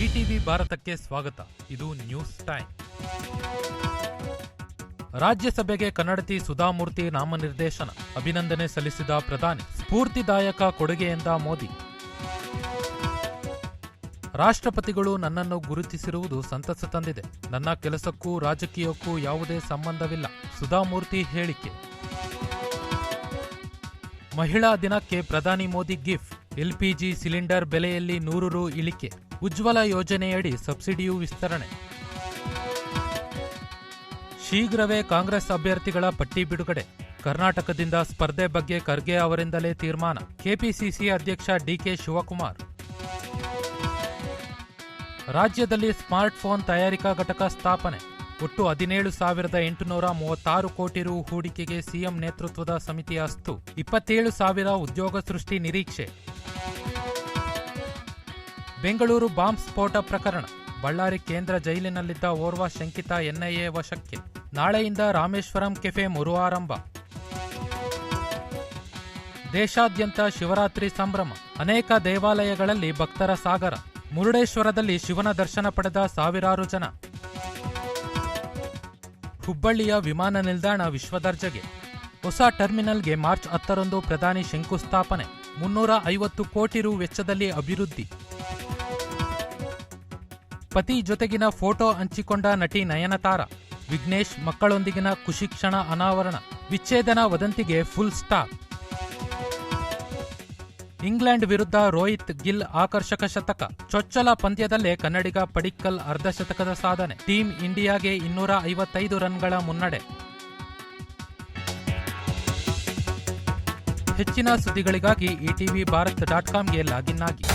VTV ಭಾರತಕ್ಕೆ ಸ್ವಾಗತ. ಇದು ನ್ಯೂಸ್ ಟೈಮ್. ರಾಜ್ಯಸಭೆಗೆ ಕನ್ನಡತಿ ಸುಧಾಮೂರ್ತಿ ನಾಮನಿರ್ದೇಶನ. ಅಭಿನಂದನೆ ಸಲ್ಲಿಸಿದ ಪ್ರಧಾನಿ. ಸ್ಫೂರ್ತಿದಾಯಕ ಕೊಡುಗೆಯಿಂದ ಮೋದಿ. ರಾಷ್ಟ್ರಪತಿಗಳು ನನ್ನನ್ನು ಗುರುತಿಸಿರುವುದು ಸಂತಸ ತಂದಿದೆ. ನನ್ನ ಕೆಲಸಕ್ಕೂ ರಾಜಕೀಯಕ್ಕೂ ಯಾವುದೇ ಸಂಬಂಧವಿಲ್ಲ. ಸುಧಾಮೂರ್ತಿ ಹೇಳಿಕೆ. ಮಹಿಳಾ ದಿನಕ್ಕೆ ಪ್ರಧಾನಿ ಮೋದಿ ಗಿಫ್ಟ್. ಎಲ್ಪಿಜಿ ಸಿಲಿಂಡರ್ ಬೆಲೆಯಲ್ಲಿ ನೂರು ರು ಇಳಿಕೆ. ಉಜ್ವಲ ಯೋಜನೆಯಡಿ ಸಬ್ಸಿಡಿಯೂ ವಿಸ್ತರಣೆ. ಶೀಘ್ರವೇ ಕಾಂಗ್ರೆಸ್ ಅಭ್ಯರ್ಥಿಗಳ ಪಟ್ಟಿ ಬಿಡುಗಡೆ. ಕರ್ನಾಟಕದಿಂದ ಸ್ಪರ್ಧೆ ಬಗ್ಗೆ ಖರ್ಗೆ ಅವರಿಂದಲೇ ತೀರ್ಮಾನ. ಕೆಪಿಸಿಸಿ ಅಧ್ಯಕ್ಷ ಡಿಕೆ ಶಿವಕುಮಾರ್. ರಾಜ್ಯದಲ್ಲಿ ಸ್ಮಾರ್ಟ್ಫೋನ್ ತಯಾರಿಕಾ ಘಟಕ ಸ್ಥಾಪನೆ. ಒಟ್ಟು ಹದಿನೇಳು ಸಾವಿರದ ಎಂಟುನೂರ ಮೂವತ್ತಾರು ಕೋಟಿ ರು ಹೂಡಿಕೆಗೆ ಸಿಎಂ ನೇತೃತ್ವದ ಸಮಿತಿ ಅಸ್ತು. ಇಪ್ಪತ್ತೇಳು ಸಾವಿರ ಉದ್ಯೋಗ ಸೃಷ್ಟಿ ನಿರೀಕ್ಷೆ. ಬೆಂಗಳೂರು ಬಾಂಬ್ ಸ್ಫೋಟ ಪ್ರಕರಣ. ಬಳ್ಳಾರಿ ಕೇಂದ್ರ ಜೈಲಿನಲ್ಲಿದ್ದ ಓರ್ವ ಶಂಕಿತ ಎನ್ಐಎ ವಶಕ್ಕೆ. ನಾಳೆಯಿಂದ ರಾಮೇಶ್ವರಂ ಕೆಫೆ ಮರುವಾರಂಭ. ದೇಶಾದ್ಯಂತ ಶಿವರಾತ್ರಿ ಸಂಭ್ರಮ. ಅನೇಕ ದೇವಾಲಯಗಳಲ್ಲಿ ಭಕ್ತರ ಸಾಗರ. ಮುರುಡೇಶ್ವರದಲ್ಲಿ ಶಿವನ ದರ್ಶನ ಪಡೆದ ಸಾವಿರಾರು ಜನ. ಹುಬ್ಬಳ್ಳಿಯ ವಿಮಾನ ನಿಲ್ದಾಣ ವಿಶ್ವದರ್ಜೆಗೆ. ಹೊಸ ಟರ್ಮಿನಲ್ಗೆ ಮಾರ್ಚ್ ಹತ್ತರಂದು ಪ್ರಧಾನಿ ಶಂಕುಸ್ಥಾಪನೆ. ಮುನ್ನೂರ ಐವತ್ತು ಕೋಟಿ ರು ವೆಚ್ಚದಲ್ಲಿ ಅಭಿವೃದ್ಧಿ. ಪತಿ ಜೊತೆಗಿನ ಫೋಟೋ ಹಂಚಿಕೊಂಡ ನಟಿ ನಯನತಾರ ವಿಘ್ನೇಶ್ ಮಕ್ಕಳೊಂದಿಗಿನ ಖುಷಿ ಕ್ಷಣ ಅನಾವರಣ, ವಿಚ್ಛೇದನ ವದಂತಿಗೆ ಫುಲ್ ಸ್ಟಾಪ್. ಇಂಗ್ಲೆಂಡ್ ವಿರುದ್ಧ ರೋಹಿತ್ ಗಿಲ್ ಆಕರ್ಷಕ ಶತಕ, ಚೊಚ್ಚಲ ಪಂದ್ಯದಲ್ಲೇ ಕನ್ನಡಿಗ ಪಡಿಕ್ಕಲ್ ಅರ್ಧಶತಕದ ಸಾಧನೆ, ಟೀಂ ಇಂಡಿಯಾಗೆ ಇನ್ನೂರ ಐವತ್ತೈದು ರನ್ಗಳ ಮುನ್ನಡೆ. ಹೆಚ್ಚಿನ ಸುದ್ದಿಗಳಿಗಾಗಿ ಇಟಿವಿ ಭಾರತ್ ಡಾಟ್ ಕಾಮ್ಗೆ ಲಾಗಿನ್ ಆಗಿ.